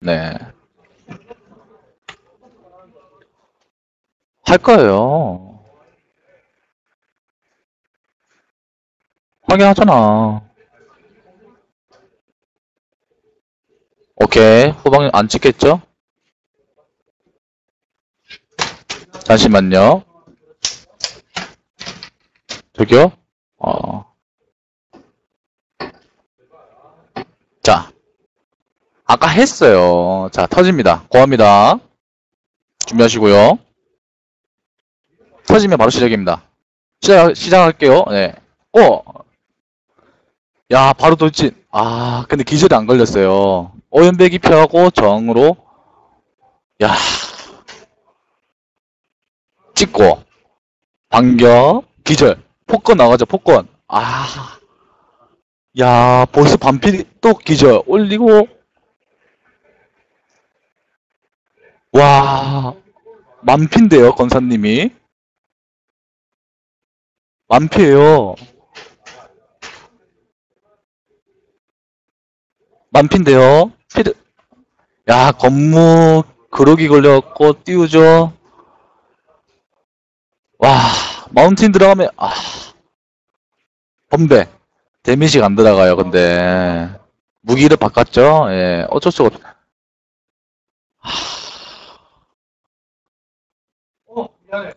네. 할 거예요. 확인하잖아. 오케이. 후방 안 찍겠죠? 잠시만요. 저기요? 어. 자. 아까 했어요. 자, 터집니다. 고합니다. 준비하시고요. 터지면 바로 시작입니다. 시작, 시작할게요. 네. 어! 야, 바로 돌진. 아, 근데 기절이 안 걸렸어요. 오연배기 피하고 정으로. 야. 찍고. 반격. 기절. 폭권 나가죠, 폭권. 아. 야, 벌써 반필이 또 기절. 올리고. 와. 만피인데요, 건사님이. 만피예요. 만피인데요. 피드. 야, 건무 그러기 걸려갖고 띄우죠. 와, 마운틴 들어가면 아. 범배. 데미지가 안 들어가요, 근데. 무기를 바꿨죠? 예, 어쩔 수가 없. 야,